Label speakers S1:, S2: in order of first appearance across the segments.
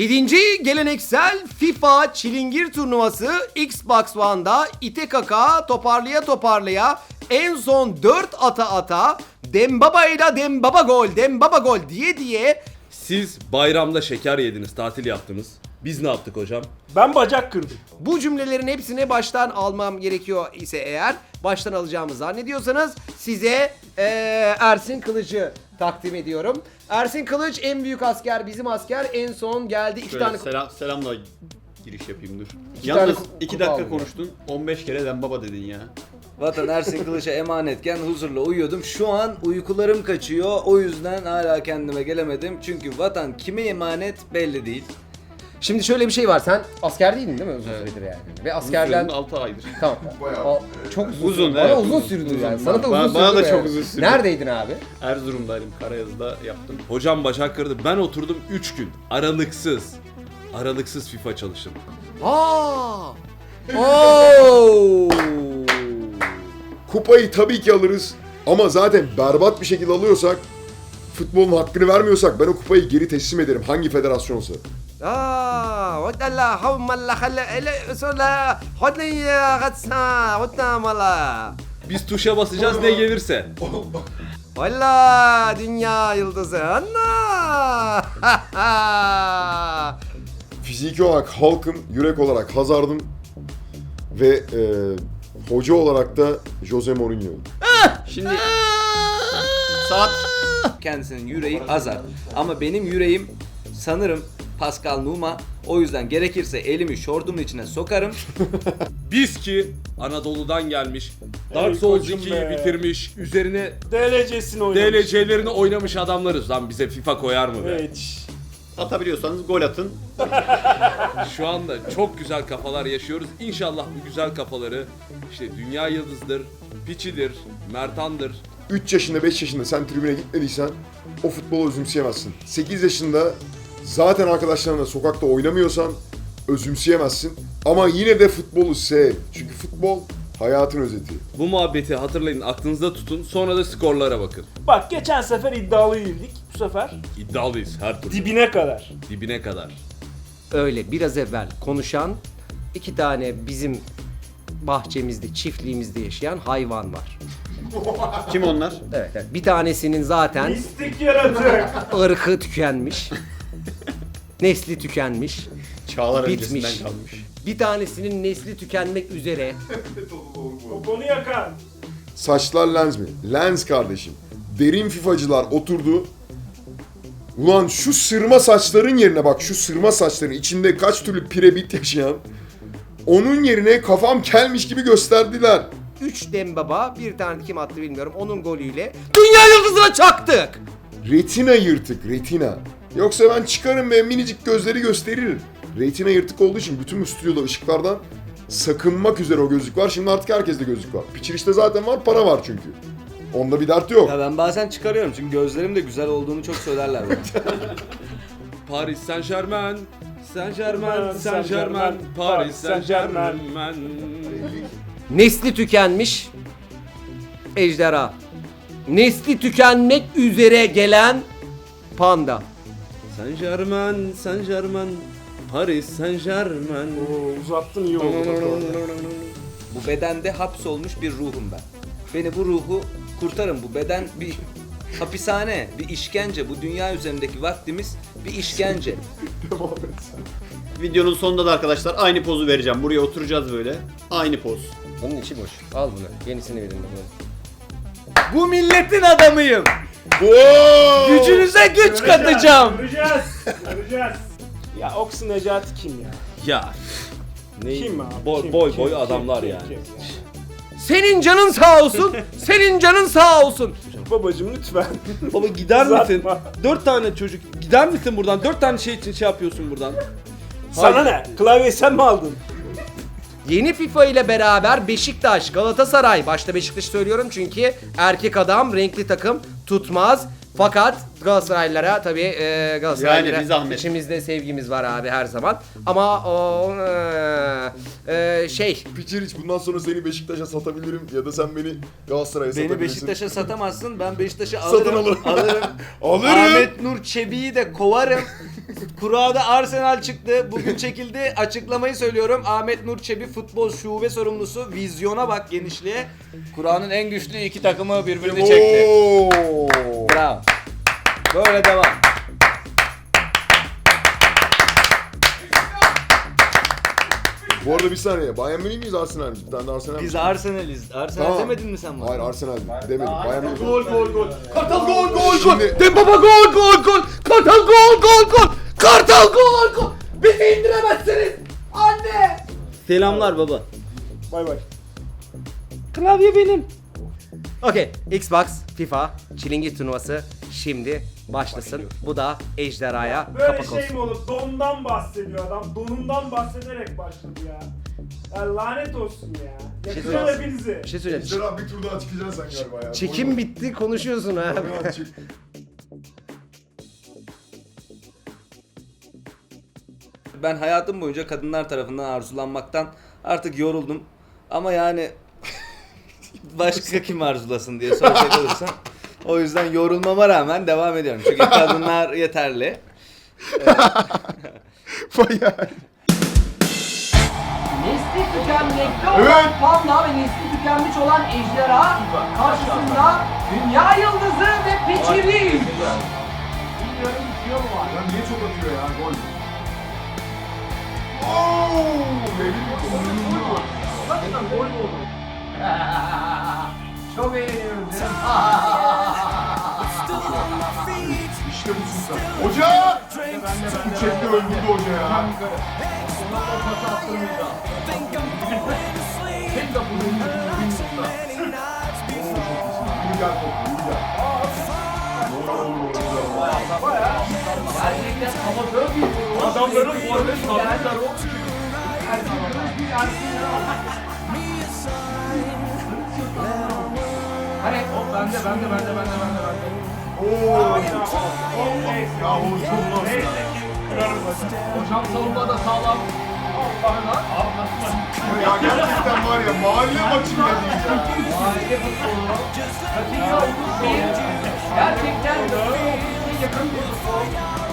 S1: Yedinci geleneksel FIFA Çilingir turnuvası Xbox One'da ite kaka toparlaya toparlaya en son 4 ata ata Dembaba ile Dembaba gol Dembaba gol diye diye
S2: Siz bayramda şeker yediniz, tatil yaptınız. Biz ne yaptık hocam?
S3: Ben bacak kırdım.
S1: bu cümlelerin hepsini baştan almam gerekiyor ise eğer baştan alacağımı zannediyorsanız size eee, Ersin Kılıç'ı takdim ediyorum. Ersin Kılıç en büyük asker bizim asker en son geldi iki
S4: Şöyle
S1: tane
S4: selam, selamla giriş yapayım dur.
S1: İki
S4: Yalnız
S1: tane kupa
S4: 2 dakika
S1: aldım.
S4: konuştun. 15 kere den baba dedin ya.
S5: Vatan Ersin Kılıç'a emanetken huzurla uyuyordum. Şu an uykularım kaçıyor. O yüzden hala kendime gelemedim. Çünkü vatan kime emanet belli değil.
S1: Şimdi şöyle bir şey var. Sen asker değildin değil mi uzun süredir yani? Ve askerden
S4: 6 aydır.
S1: tamam. O, çok uzun.
S4: Uzun.
S1: Bana
S4: evet,
S1: uzun
S4: uzun.
S1: sürdü
S4: Uzun.
S1: yani. Sana da uzun
S4: Bana-
S1: sürdü.
S4: bana da
S1: yani.
S4: çok uzun sürdü.
S1: Neredeydin abi?
S4: Erzurum'daydım. Karayazı'da yaptım.
S2: Hocam Başak kırdı. Ben oturdum 3 gün. Aralıksız. Aralıksız FIFA çalıştım.
S1: Aa! Oo!
S6: Kupayı tabii ki alırız. Ama zaten berbat bir şekilde alıyorsak, futbolun hakkını vermiyorsak ben o kupayı geri teslim ederim. Hangi federasyonsa.
S1: Aa, wadalla havmalla hala ele sola hodli gatsa hotna mala.
S2: Biz tuşa basacağız ne gelirse.
S1: Valla dünya yıldızı Anna.
S6: Fiziki olarak halkım, yürek olarak Hazard'ım ve e, hoca olarak da Jose Mourinho.
S4: Şimdi saat
S5: Kendisinin yüreği azar. Ama benim yüreğim sanırım Pascal Numa. O yüzden gerekirse elimi şortumun içine sokarım.
S2: Biz ki Anadolu'dan gelmiş. Dark Souls
S3: koçum
S2: 2'yi
S3: be.
S2: bitirmiş. Üzerine
S3: DLC'sini oynamış.
S2: DLC'lerini oynamış adamlarız lan bize FIFA koyar mı be?
S3: Evet.
S4: atabiliyorsanız gol atın.
S2: Şu anda çok güzel kafalar yaşıyoruz. İnşallah bu güzel kafaları işte Dünya Yıldız'dır, Piçi'dir, Mertan'dır.
S6: 3 yaşında 5 yaşında sen tribüne gitmediysen o futbolu özümseyemezsin. 8 yaşında zaten arkadaşlarınla sokakta oynamıyorsan özümseyemezsin. Ama yine de futbolu sev. Çünkü futbol hayatın özeti.
S2: Bu muhabbeti hatırlayın, aklınızda tutun. Sonra da skorlara bakın.
S3: Bak geçen sefer iddialıydık. Bu sefer
S2: İddialıyız her türlü.
S3: dibine kadar.
S2: Dibine kadar.
S1: Öyle biraz evvel konuşan iki tane bizim bahçemizde, çiftliğimizde yaşayan hayvan var.
S4: Kim onlar?
S1: Evet, evet. Bir tanesinin zaten
S3: Mistik yaratık.
S1: ırkı tükenmiş. nesli tükenmiş.
S4: Çağlar
S1: Bitmiş.
S4: öncesinden kalmış.
S1: Bir tanesinin nesli tükenmek üzere.
S3: Poponu yakan.
S6: Saçlar lens mi? Lens kardeşim. Derin FIFA'cılar oturdu. Ulan şu sırma saçların yerine bak şu sırma saçların içinde kaç türlü pirebit yaşayan onun yerine kafam kelmiş gibi gösterdiler.
S1: 3 Dembaba, bir tane kim attı bilmiyorum. Onun golüyle dünya yıldızına çaktık.
S6: Retina yırtık, retina. Yoksa ben çıkarım ve minicik gözleri gösteririm. Retina yırtık olduğu için bütün bu stüdyoda ışıklardan sakınmak üzere o gözlük var. Şimdi artık herkeste gözlük var. Piçirişte zaten var, para var çünkü. Onda bir dert yok.
S5: Ya ben bazen çıkarıyorum çünkü gözlerim de güzel olduğunu çok söylerler bana.
S2: Paris Saint Germain, Saint Germain,
S3: Saint
S2: Germain, Paris Saint Germain.
S1: Nesli tükenmiş ejderha. Nesli tükenmek üzere gelen panda.
S2: Saint Germain, Saint Germain, Paris Saint Germain.
S3: Oo, uzattın iyi oldu. bak orada.
S5: Bu bedende hapsolmuş bir ruhum ben. Beni bu ruhu kurtarın. Bu beden bir hapishane, bir işkence. Bu dünya üzerindeki vaktimiz bir işkence.
S4: Videonun sonunda da arkadaşlar aynı pozu vereceğim. Buraya oturacağız böyle. Aynı poz.
S1: Bunun içi boş. Al bunu. Yenisini verin.
S5: Bu milletin adamıyım.
S6: Wow!
S1: Gücünüze güç katacağım.
S3: Göreceğiz. Göreceğiz. Ya Oksu Necati kim ya?
S2: Ya. Ne?
S3: Kim abi?
S2: Boy
S3: Kim,
S2: boy,
S3: kim,
S2: boy
S3: kim,
S2: adamlar
S3: kim,
S2: yani.
S3: kim ya?
S1: Senin canın sağ olsun. Senin canın sağ olsun.
S3: Babacım lütfen.
S2: Baba gider misin? Dört tane çocuk. Gider misin buradan? Dört tane şey için şey yapıyorsun buradan.
S3: Sana ne? Klavyeyi sen mi aldın?
S1: Yeni FIFA ile beraber Beşiktaş, Galatasaray, başta Beşiktaş söylüyorum çünkü erkek adam renkli takım tutmaz. Fakat Galatasaraylılara tabii e, Galatasaraylılara
S4: Yani
S1: içimizde sevgimiz var abi her zaman. Ama o e, e, şey
S6: Piçiriç bundan sonra seni Beşiktaş'a satabilirim ya da sen beni Galatasaray'a
S5: Beni
S6: satabilirsin.
S5: Beşiktaş'a satamazsın. Ben Beşiktaş'ı
S6: Satın
S5: alırım.
S6: alırım.
S5: alırım.
S6: Alırım.
S5: Ahmet Nur Çebi'yi de kovarım. Kura'da Arsenal çıktı. Bugün çekildi. Açıklamayı söylüyorum. Ahmet Nur Çebi futbol şube sorumlusu. Vizyona bak genişliğe. Kura'nın en güçlü iki takımı birbirini çekti. Bravo. Böyle devam.
S6: Bu arada bir saniye. Bayern Münih miyiz Arsenal mi? Tane de Arsenal
S5: Biz? Arsenal'iz. Arsenal
S6: Tamam.
S5: demedin mi sen bana?
S6: Hayır Arsenal demedim. Bayern Münih.
S3: Gol gol gol.
S4: Kartal gol gol gol.
S6: Şimdi-
S4: Dembaba gol gol gol. Kartal gol gol gol. Kartal gol gol. Bizi indiremezsiniz. Anne.
S7: Selamlar baba.
S3: Bay bay.
S5: Klavye benim.
S4: Okey. Xbox, FIFA, Çilingir turnuvası şimdi başlasın. Bu da ejderhaya
S3: Böyle
S4: kapak
S3: şey
S4: olsun.
S3: mi olur? Dondan bahsediyor adam. Donundan bahsederek başladı ya. Ya lanet olsun ya. Yakacağım
S4: söyleyeyim.
S3: hepinizi.
S4: Bir şey söyleyeceğim.
S6: Ejderha bir tur daha çıkacaksın sen galiba ya.
S4: Çekim bitti konuşuyorsun ha.
S5: Ben hayatım boyunca kadınlar tarafından arzulanmaktan artık yoruldum. Ama yani başka kim arzulasın diye soracak olursan. O yüzden yorulmama rağmen devam ediyorum. Çünkü kadınlar yeterli.
S6: Bayağı.
S1: Nesli tükenmekte
S6: Evet.
S1: olan panda ve nesli tükenmiş olan ejderha karşısında dünya yıldızı ve piçiri. Bilmiyorum bitiyor mu var?
S6: Ya niye İşte bu sen. Hoca! Bu çekti öldürdü hoca ya. Yürü gel top, yürü gel.
S1: Gerçekten amatör bir oyun.
S3: Adamların forvet sabitler o.
S1: Hani hop bende bende bende bende bende bende.
S6: Oo! Ya o
S3: hocam.
S1: Hocam savunma da sağlam.
S6: Ya gerçekten var ya mahalle maçı bile değil ya.
S1: Aile futbolu. Dakika 31. Gerçekten yakın futbol.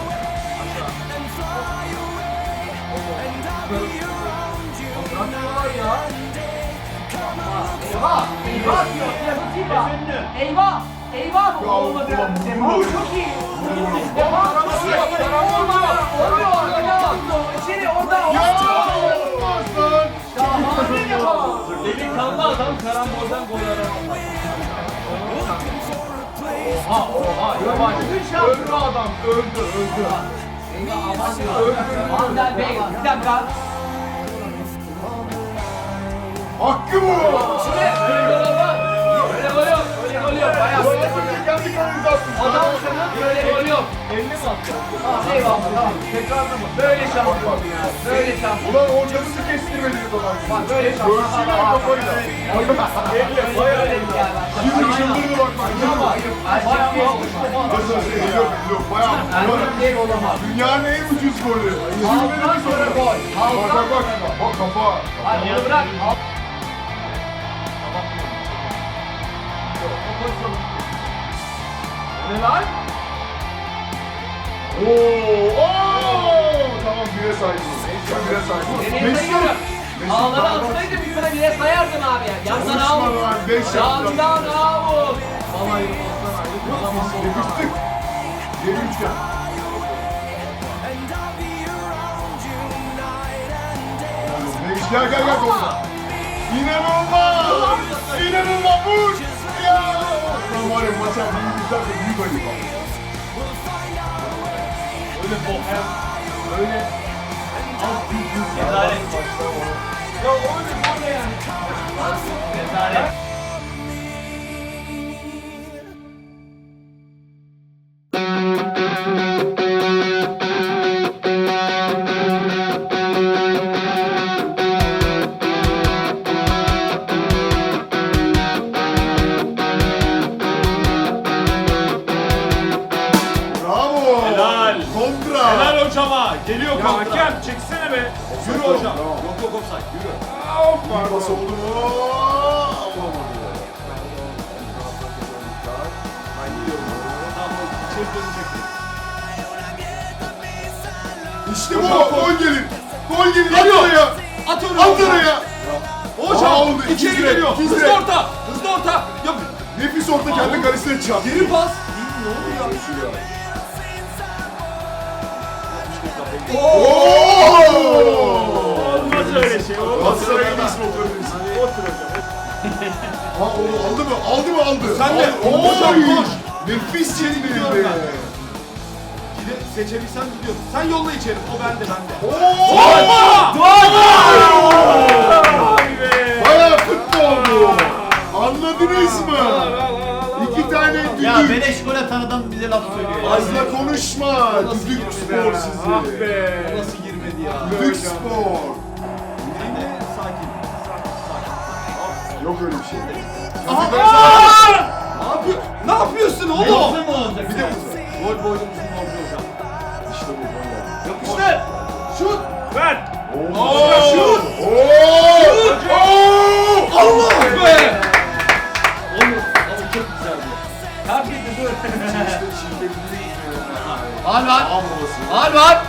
S1: Eyvah! Eyvah diyor. Eyvah! Eyvah! Eyvah! Bu olmadı. Devam çok iyi. Devam çok iyi. Olmuyor. Olmuyor. Oynamaz. İçeri orada.
S3: Delikanlı adam aramaz.
S1: Oha oha. Yavaş.
S3: Öldü adam öldü öldü.
S1: Bey bir dakika.
S6: Hakkı bu.
S1: Yok. Öyle gol yok. Bayağı.
S6: Gol atınca kendi kalenize attın.
S1: Adamsınız böyle gol yok.
S3: Elini mi attı?
S1: Tamam eyvallah tamam. Tekrarda mı? Böyle şampiyon ya. Böyle şampiyon.
S6: Ulan ortamızı kestirmediniz o zaman.
S1: Bak böyle şampiyon.
S6: Görsünler kafayla.
S3: Elle bayağı.
S6: Şimdi çıldırdı bak bak. Nasıl? Yok yok bayağı.
S1: Erkek olamaz.
S6: Dünyanın en ucuz golü.
S1: Halktan sonra gol.
S6: Bak bak bak. Bak kafa.
S1: Hayır bırak. Ne lan?
S6: Oo! Oo! Tamam bire saydınız. Sen bire saydınız.
S1: Nereye sayıyorum? Ağları alsaydı bir sıra bile sayardın abi ya. Yandan al.
S6: Konuşma lan. Beş yaptılar.
S1: Yandan al.
S6: Yapıştık. Geri üçgen. Gel gel gel gol. İnanılmaz. İnanılmaz. Vur. Ya. Lan var ya maça büyük güzel de büyük ayıp.
S3: Öyle bohem. Öyle. Az büyük Rezalet. Ya öyle böyle yani. Rezalet.
S6: Bravo. Ha onu aldı mı? Aldı mı aldı?
S2: Sen de.
S6: Al-
S2: Hocam
S6: Oy!
S2: koş.
S6: Nefis çekti
S2: Gidiyorum
S6: be.
S2: ben. Gide- Seçebilsem gidiyorum. Sen yolla içeri. O bende bende.
S6: Oo!
S3: Vay be.
S6: Baya futbol bu. Anladınız mı? İki tane
S4: Ya
S6: düdük.
S4: beleş gol atan adam bize laf söylüyor ya.
S6: Fazla konuşma. Düdük spor
S3: Ah
S6: sizi.
S3: be.
S2: Nasıl girmedi ya?
S6: Düdük spor. Yok öyle bir şey.
S2: Ne yapıyor? Ne yapıyorsun oğlum?
S4: Mı olacak?
S6: Bir de burada.
S2: Gol boynumuzun borcu hocam.
S6: İşte bu gol ya.
S2: Yapıştır. Şut.
S3: Ver.
S6: Oo!
S2: şut!
S6: Oo! Oo!
S2: Allah be.
S1: Hal var. Hal var.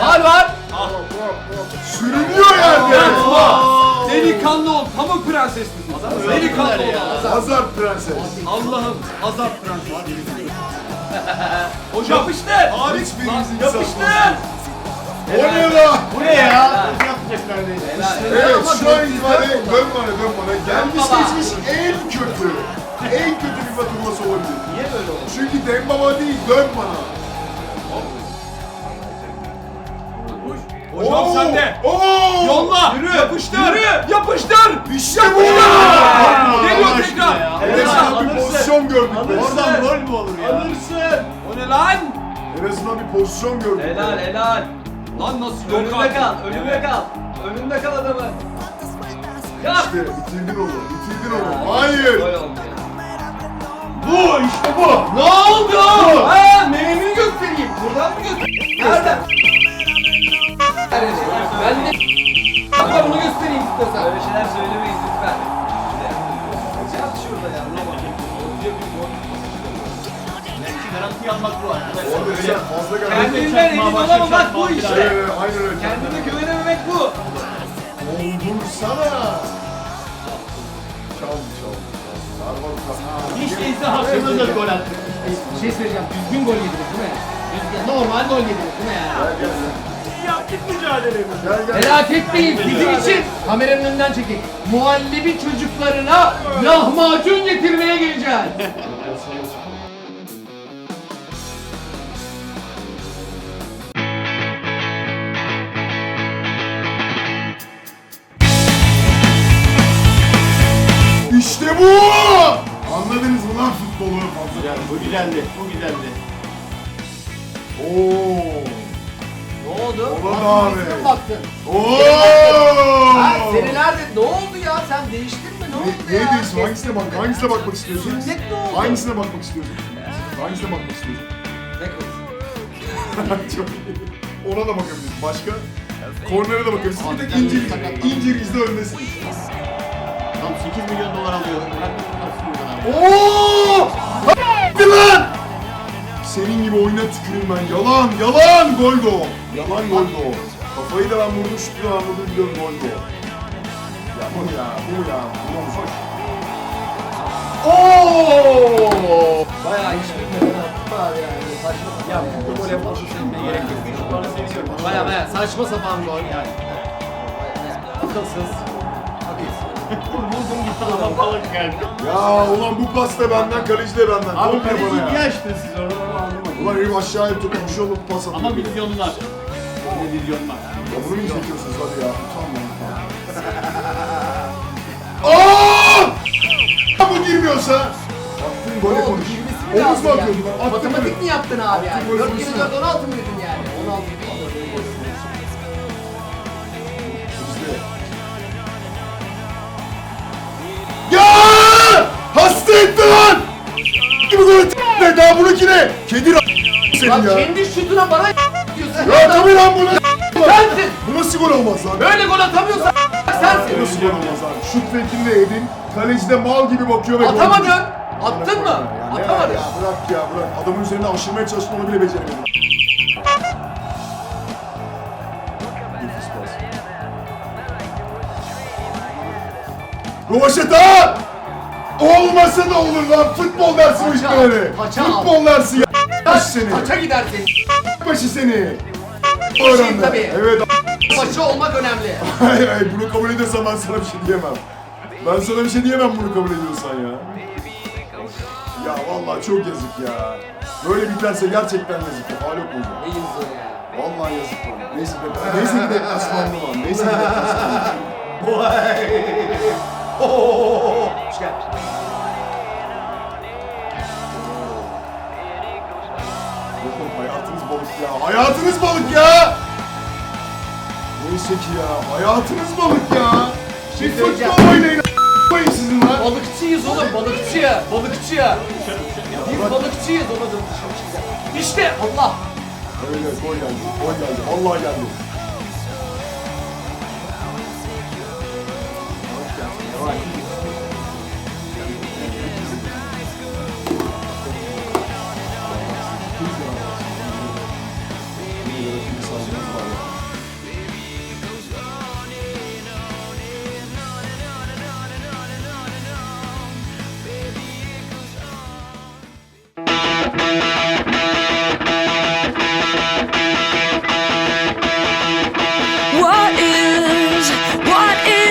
S1: Hal var.
S6: Sürünüyor yerde.
S2: Delikanlı ol. Pamuk prenses misin? Delikanlı ol.
S6: Hazar prenses.
S2: Allah'ım. Azap prenses. Hocam. Yapıştır.
S6: Hariç birimizin
S2: Yapıştır.
S6: O ne lan?
S4: Bu ne ya? Yapacak neredeyse.
S6: Evet şu an itibariyle dön bana dön bana. Gelmiş geçmiş en kötü. En kötü bir batırması olabilir.
S2: Niye böyle oldu?
S6: Çünkü Dembaba değil dön bana.
S2: Hocam
S6: Oo!
S2: sen de.
S6: Oo!
S2: Yolla. Yürü. Yapıştır. Yürü. Yapıştır.
S6: İşte bu.
S2: Geliyor tekrar.
S6: En
S2: Tekrar.
S6: azından bir pozisyon gördük. be.
S4: Oradan gol mü olur ya?
S2: Alırsın. O ne lan?
S6: En azından bir pozisyon gördük. be.
S1: Helal helal.
S2: Lan nasıl yok
S1: Önünde kal. Önünde kal. Önünde kal adamı. Yap.
S6: İşte bitirdin onu. Bitirdin onu. Hayır.
S1: Gol oldu ya.
S6: Bu işte bu.
S2: Ne oldu? Ha, meyveni göstereyim. Buradan mı göstereyim?
S1: Nereden?
S2: Ben de Hatta bunu göstereyim istiyorsan.
S1: Böyle şeyler söylemeyin lütfen.
S2: Yat şurada ya.
S4: Garanti almak bu arkadaşlar.
S6: Fazla garanti.
S1: Kendinden emin olamamak bu işte.
S6: aynen öyle.
S1: Kendine güvenememek bu.
S6: Doldursana. Çal çal.
S4: Hiç değilse hakkımızda gol attı.
S1: Bir şey söyleyeceğim. Düzgün gol yediniz değil mi? Normal gol yediniz değil mi yani?
S3: Yaptık mücadelemizi.
S6: Gel gel.
S1: Merak etmeyin bizim için kameranın önünden çekin. Muhallebi çocuklarına lahmacun getirmeye geleceğiz.
S6: İşte bu. Anladınız mı lan futbolu?
S4: Yani bu güzeldi, bu güzeldi.
S6: Oo.
S1: Oldu?
S6: Ulan abi.
S1: Nasıl baktın?
S6: Oo.
S1: Ha, senelerde ne oldu ya? Sen değiştin mi? Ne oldu
S6: Ne,
S1: ya?
S6: ne diyorsun? Hangisine bak? Hangisine bakmak istiyorsun?
S1: Sünnet ne oldu?
S6: Hangisine bakmak istiyorsun? Hangisine bakmak istiyorsun?
S1: Ne kız?
S6: Çok iyi. Ona da bakabiliriz. Başka? Kornere de bakabiliriz. Bir tek incir, incir izle öndesin.
S4: Tam 8 milyon dolar alıyor. Bırak?
S6: Oo! Hadi lan! Senin gibi oyuna tüküreyim ben. Yalan, yalan gol de o. Yalan gol de o. Kafayı da ben da ben vurdum, biliyorum gol de o. Ya bu ya, bu ya. Bu hoş. Oo!
S1: Bayağı hiç bilmeden attı abi yani. Saçma sapan. Ya bu gol yapması sevmeye gerek yok. Baya baya saçma sapan gol yani. Akılsız.
S4: Buldum gitti adam falan geldi.
S6: Ya ulan bu pas da benden, kaleci de benden.
S4: Abi
S6: Komple
S4: kaleci
S6: bana
S4: niye
S6: ya.
S4: açtın siz orada onu anlamadım.
S6: Ulan herif aşağıya tutmuş olup pas atıyor.
S4: Ama milyonlar. Ne milyonlar.
S6: Ya bunu mu izletiyorsunuz hadi ya? Utanmayın. Aaa! Bu girmiyorsa attığın gole konuş. Omuz mu atıyordun? Attın
S1: Matematik mi yaptın abi yani?
S6: Attın
S1: 4
S6: golü
S1: kere 4 16 mı dedin
S6: Ya! Hasta etti lan! Gibi gol ne? Daha bununki ne? Kedi r- senin
S1: Lan
S6: ya.
S1: kendi şutuna bana diyorsun.
S6: Ya tabii lan bu ne?
S1: Sensin.
S6: Bu nasıl gol olmaz lan?
S1: Böyle gol atamıyorsan
S6: Bu
S1: sensin.
S6: nasıl gol olmaz abi? Şut fekini de yedin. Kaleci de mal gibi bakıyor ve gol
S1: Atamadın. Attın mı?
S6: Ya ne
S1: Atamadın.
S6: Ya bırak ya bırak. Adamın üzerine aşırmaya çalıştın onu bile beceremedin. Rovaşata! Olmasa da olur lan futbol dersi bu işte öyle.
S1: paça al.
S6: Futbol dersi ya. Baş seni.
S1: Kaça gider senin?
S6: Başı seni. Öğrendi.
S1: tabii.
S6: Evet.
S1: Başı olmak önemli.
S6: Hayır hayır bunu kabul ediyorsan ben sana bir şey diyemem. Ben sana bir şey diyemem bunu kabul ediyorsan ya. Ya vallahi çok yazık ya. Böyle biterse gerçekten yazık ya. Hal yok oldu.
S1: Ne yazığı ya.
S6: Vallahi yazık bana. Neyse be. Neyse bir deplasmanlı var. Neyse bir deplasmanlı.
S1: Hoş geldin.
S6: Oğlum hayatınız balık ya. Hayatınız balık ya. Neyse ki ya. Hayatınız balık ya. Bir futbol oynayın. a**ayım sizin lan.
S1: Balıkçıyız oğlum balıkçı. Balıkçı. Biz balıkçıyız ona da İşte Allah.
S6: Öyle gol geldi. Gol geldi. Vallahi geldi.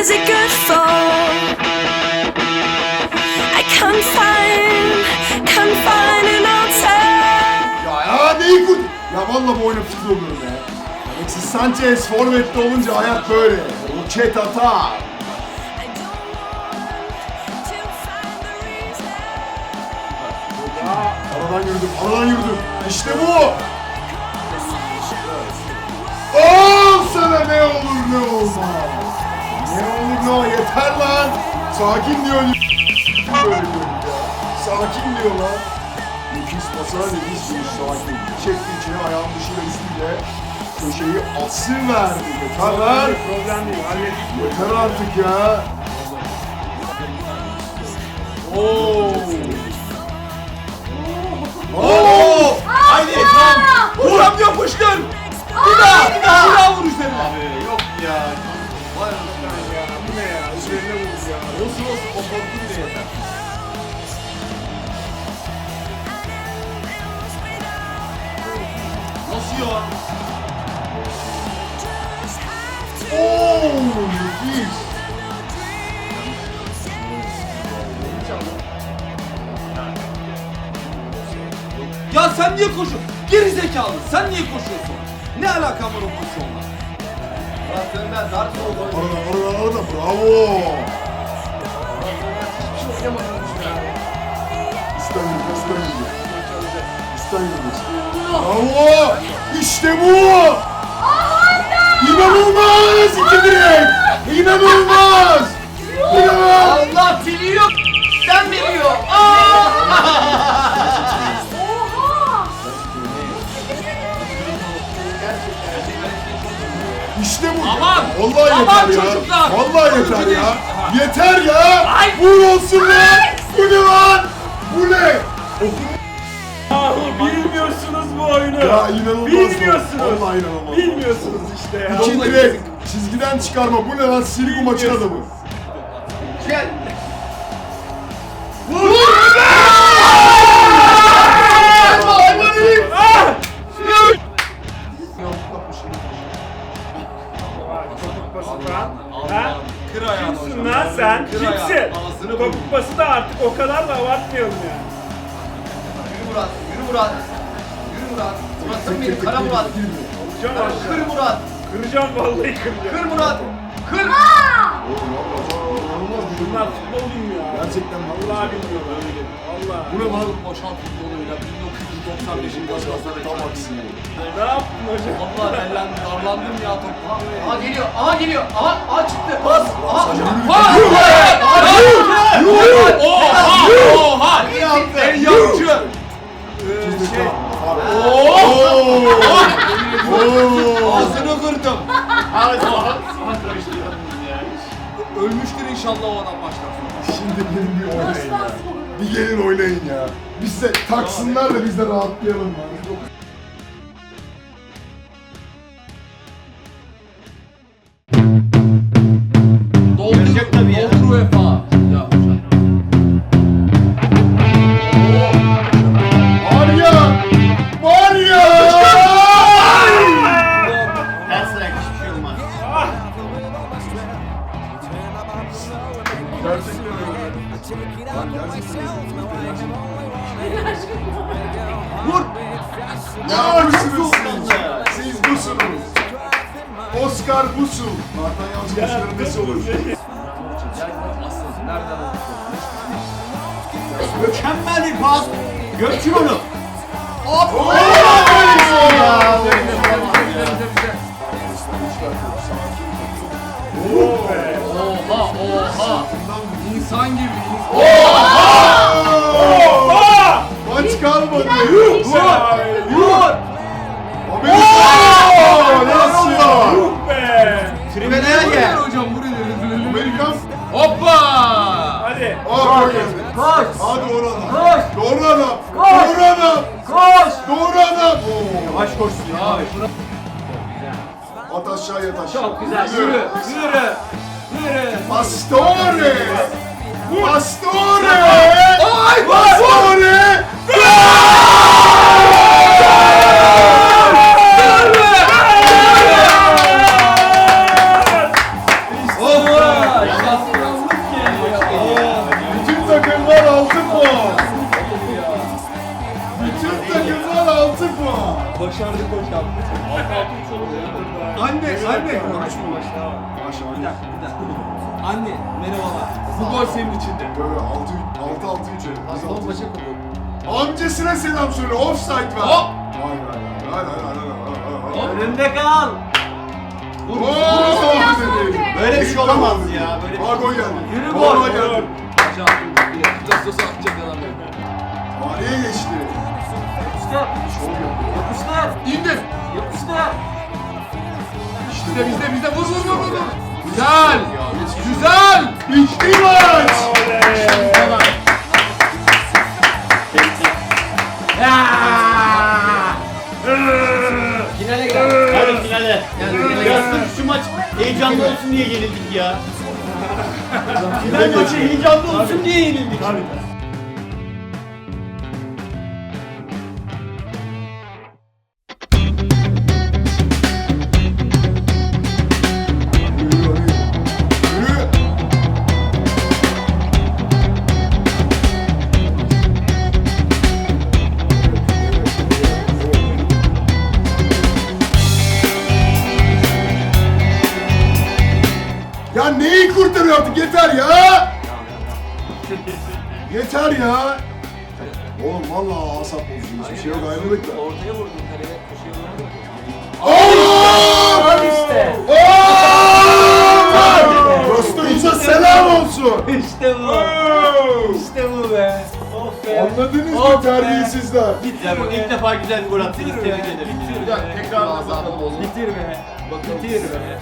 S8: İs it good for? I can't find, can't find an answer.
S6: Ya ya neyi kurt... Ya vallahi bu oyuna fikir oluyorum ya. Alexis Sanchez forvette olunca hayat böyle. Roket atar.
S8: Reason.
S6: Aradan yürüdüm, aradan yürüdüm. İşte bu. Al sana ne olur ne olmaz. Ne olur ne olmaz. Yeter lan. Sakin diyor. Böyle diyor ya. Sakin diyor lan. Nefis pasa nefis bir sakin. Çekti içine ayağın dışıyla üstüyle. Köşeyi asıl verdi. Yeter lan.
S3: Problem değil. Hallettik.
S6: Yeter artık ya. Oo. Oo.
S2: Haydi tamam. Buram yapıştır. Bir daha, bir daha. Bir daha vur üzerine.
S1: Yok ya. O korku bile yeter.
S2: Nasıl ya?
S6: Oo. Nefis.
S2: Ya sen niye koşuyorsun? Geri zekalı. Sen niye koşuyorsun? Ne alakan var o koşuyorla?
S1: Murat Dönmez dart oldu.
S6: Arada arada arada bravo. Üstten yürüdü, üstten yürüdü. Üstten yürüdü. Bravo. İşte bu. İnanılmaz iki direk. İnanılmaz. İnanılmaz.
S1: Allah biliyor. Sen biliyor.
S6: İşte bu.
S2: Aman!
S6: Vallahi
S2: Aman
S6: yeter ya.
S2: çocuklar!
S6: Vallahi yeter ya. Yeter ya. Vur olsun lan. Bu ne lan? Bu ne?
S3: Yahu bilmiyorsunuz bu oyunu.
S6: Ya inanılmaz.
S3: Bilmiyorsunuz.
S6: Vallahi inanılmaz.
S3: Bilmiyorsunuz işte ya.
S6: İki direk. Çizgiden çıkarma. Bu ne lan? Silgi maçın adamı.
S1: Gel.
S3: Kimsin?
S2: Ağzını
S3: Topuk pası da artık o kadar da abartmayalım ya.
S1: Yürü Murat. Yürü Murat. Yürü Murat. Murat'ım benim kara Murat.
S3: Alacağım
S1: Kır
S3: aşağı.
S1: Murat.
S3: Kıracağım vallahi kıracağım.
S1: Kır Murat. Kır.
S3: Bunlar futbol bilmiyor ya.
S6: Gerçekten
S3: Vallahi bilmiyorlar. Vallahi.
S2: Bu ne lan? Boşalt futboluyla 1995'in gazgazları
S6: tam aksi.
S3: Ne yaptın hocam?
S2: Vallahi ellendim, darlandım ya topla.
S1: Aha geliyor. Aha geliyor. Aha, aha çıktı. Bas. Aha.
S2: Oha! Oha! En yapıcı!
S6: Şey.
S2: Ağzını kırdım. Ölmüştür inşallah o adam baştan sonra.
S6: Şimdi gelin bir oynayın ya. Bir gelin oynayın ya. Biz de taksınlar da biz de rahatlayalım lan.
S5: Vur.
S6: Amerikan. Nasıl?
S3: Yuh be.
S5: Tribüneye gel.
S2: hocam buraya.
S6: Amerikan.
S2: Hoppa!
S3: Hadi.
S6: Aa geldi.
S5: Koş.
S6: Hadi doğru adam.
S5: Koş.
S6: Doğru adam.
S5: Koş.
S6: Doğru adam.
S5: Koş.
S6: Doğru adam. Oo.
S5: Yavaş koşsun yavaş.
S6: At aşağı yat aşağı.
S5: Çok güzel. Yürü. Yürü. Yürü.
S6: Pastore. Pastore. Ay Pastore.
S5: Anne, anne.
S6: Maşallah.
S5: Anne, merhabalar.
S2: Bu gol senin içinde.
S6: Böyle 6 6 6 3
S5: Son maça kalıyor.
S6: Amcasına selam söyle. Offside var.
S2: Hop!
S6: Hayır hayır hayır hayır hayır hayır.
S5: Önünde kal.
S6: Dedi.
S5: Böyle bir şey olamaz ya. Böyle bir
S6: Aa gol geldi.
S5: Yürü
S6: Gol
S5: gol.
S6: geldi.
S2: Nasıl atacak adam benim.
S6: Tarihe geçti.
S5: Yapıştır.
S6: Yaptı.
S5: Yapıştır.
S2: İndir.
S5: Yapıştır.
S2: Bizde bizde bizde vur vur vur vur. Güzel. Güzel.
S6: Bitti maç.
S5: Finale gel.
S4: Hadi finale.
S5: finale
S4: Ya
S5: gel.
S4: sırf şu maç heyecanlı olsun diye yenildik ya. Final maçı heyecanlı olsun diye yenildik.
S6: Yürü, terbiyesizler?
S4: Ya bu ilk defa güzel bir gol attınız. Tebrik ederim.
S5: Bitir be.
S2: tekrar bakalım.
S5: Bitir be. Bitir be.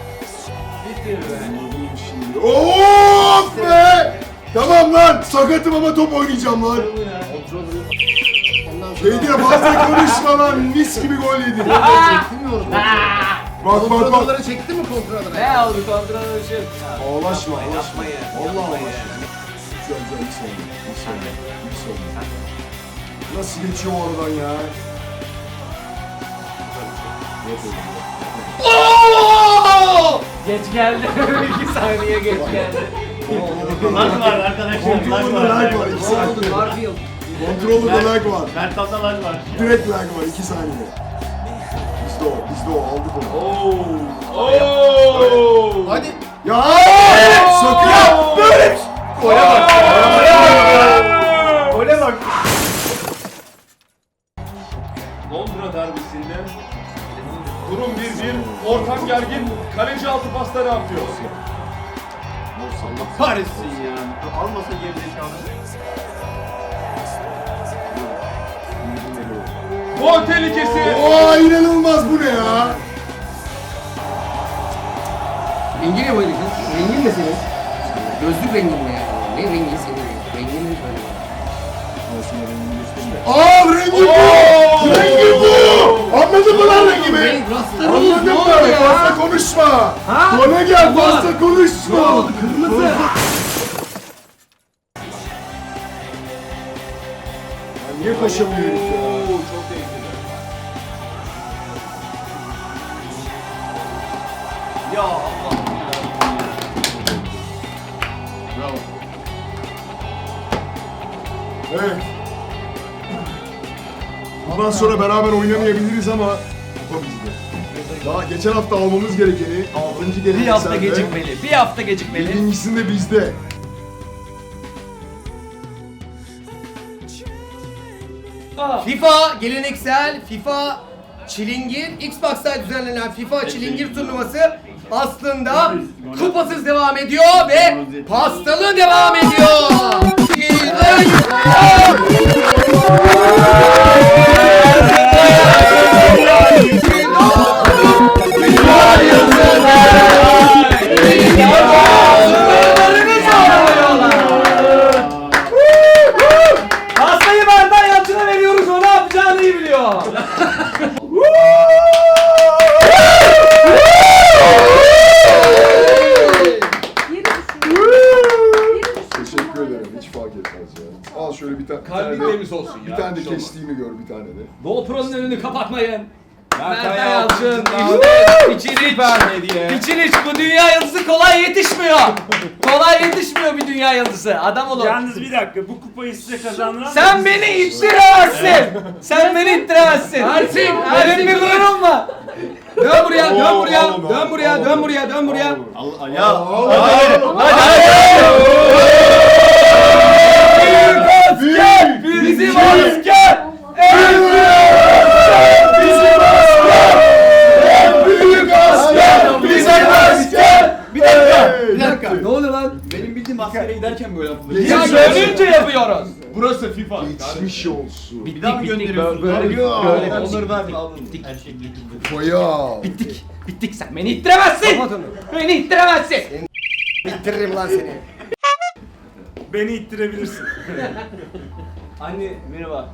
S5: Bitir be.
S6: Of be! Tamam lan sakatım ama top oynayacağım lan. Şeydi ya fazla konuşma lan mis gibi gol yedin.
S5: Çektirmiyorum.
S6: Bak bak bak.
S5: Kontrolleri çekti mi kontrolleri? Ne oldu kontrolleri şey?
S6: Ağlaşma ağlaşma. Vallahi ağlaşma. Güzel güzel iyi savunma. İyi savunma. İyi savunma. Nasıl geçiyor oradan ya?
S5: Geç geldi. 2 saniye geç geldi.
S4: Lag var arkadaşlar. Lag var.
S6: lag var 2 saniye.
S5: Garfield.
S6: Kontrolde lag var.
S4: Mertap'ta lag var.
S6: Direkt lag var 2 saniye. Bizde o, bizde o aldık onu.
S2: Oo.
S5: Hadi.
S6: Ya ya böyle bir
S5: Gole bak.
S9: Durum 1-1, ortam gergin, kaleci altı pasta ne yapıyor?
S4: Allah kahretsin ya. Almasa gerizekalı.
S9: Gol tehlikesi.
S6: Oo inanılmaz bu ne ya?
S1: Rengin ne böyle kız? Rengin ne senin? Gözlük rengin ne ya? Ne rengin senin? Rengin ne böyle?
S6: Aa rengi bu! Rengi! Anladın mı lan
S1: rastları
S6: Anladın mı? Fazla konuşma! Gole gel fazla konuşma!
S1: Kırmızı.
S6: Niye koşamıyor herif ya?
S9: çok tehlikeli.
S5: Ya Allah.
S6: Bravo. Evet. Bundan sonra beraber oynamayabiliriz ama kupa bizde. Daha geçen hafta almamız gerekeni 6. gelenekselde.
S5: Bir hafta gecikmeli. Bir hafta gecikmeli.
S6: Yedincisinde bizde.
S1: FIFA geleneksel FIFA Çilingir Xbox'ta düzenlenen FIFA Çilingir turnuvası aslında kupasız devam ediyor ve pastalı devam ediyor.
S2: Olsun ya.
S6: Bir tane de
S2: olmaz.
S6: kestiğimi gör bir tane de.
S5: GoPro'nun önünü kapatmayın.
S2: Mert
S5: Mert
S2: Yalçın.
S5: İçin iç.
S2: Hediye.
S5: İçin iç. Bu dünya yıldızı kolay yetişmiyor. kolay yetişmiyor bir dünya yıldızı. Adam olun.
S3: Yalnız bir dakika bu kupayı size kazandıran
S5: Sen beni ittiremezsin. Sen beni ittiremezsin.
S1: Ersin,
S5: Benim bir gururum var.
S1: Dön buraya, dön buraya,
S6: al onu,
S1: dön
S6: al,
S1: buraya,
S6: al
S1: dön
S6: onu.
S1: buraya, dön buraya.
S4: Ya
S5: Bizim asker.
S6: Büyük asker! Bizim asker!
S4: bir dakika.
S6: Bir dakika.
S1: Ne oluyor lan?
S4: Benim bildiğim askere giderken böyle yapılır.
S5: Ya görünce yapıyoruz.
S4: Burası FIFA.
S6: Geçmiş olsun.
S4: Bir daha mı gönderiyorsun?
S1: Böyle bir-
S4: böyle onurdan alın.
S6: Bayağı.
S5: Bittik. Bittik sen beni ittiremezsin. Beni ittiremezsin.
S1: Bittiririm lan seni.
S3: beni ittirebilirsin.
S5: Anne
S4: merhaba.